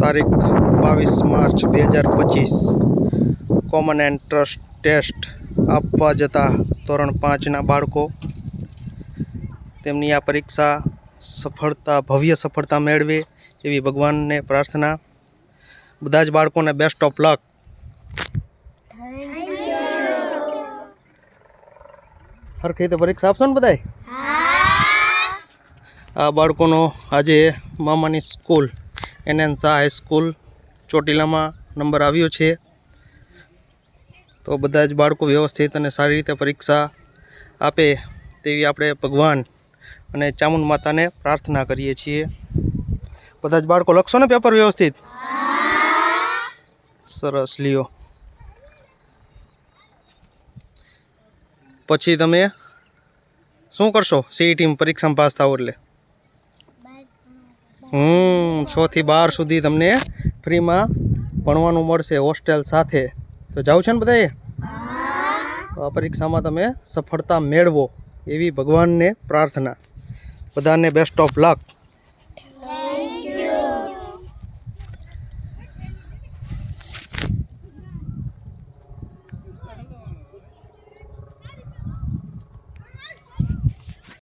તારીખ બાવીસ માર્ચ બે હજાર પચીસ. કોમન એન્ટ્રન્સ ટેસ્ટ આપવા જતા ધોરણ પાંચના બાળકો. તેમની આ પરીક્ષા સફળતા ભવ્ય સફળતા મેળવે એવી ભગવાનને પ્રાર્થના. બધા જ બાળકોને બેસ્ટ ઓફ લક હરખી તો પરીક્ષા આપશો ને બધાય? આ બાળકોનો આજે મામાની school NN Shah high school ચોટીલામાં number આવ્યો છે. તો બધા જ બાળકો વ્યવસ્થિત અને સારી રીતે પરીક્ષા આપે તેવી આપણે ભગવાન અને ચામુંડ માતાને પ્રાર્થના કરીએ છીએ. બધા જ બાળકો લખશો ને પેપર વ્યવસ્થિત? સરસ લ્યો. પછી તમે શું કરશો? સીઈટીમાં પરીક્ષામાં પાસ થાવ એટલે? હમ. છ થી બાર સુધી તમને ફ્રીમાં ભણવાનું મળશે હોસ્ટેલ સાથે. તો જાવ છો ને બધાએ? તો આ પરીક્ષામાં તમે સફળતા મેળવો એવી ભગવાનને પ્રાર્થના. બધાને બેસ્ટ ઓફ લક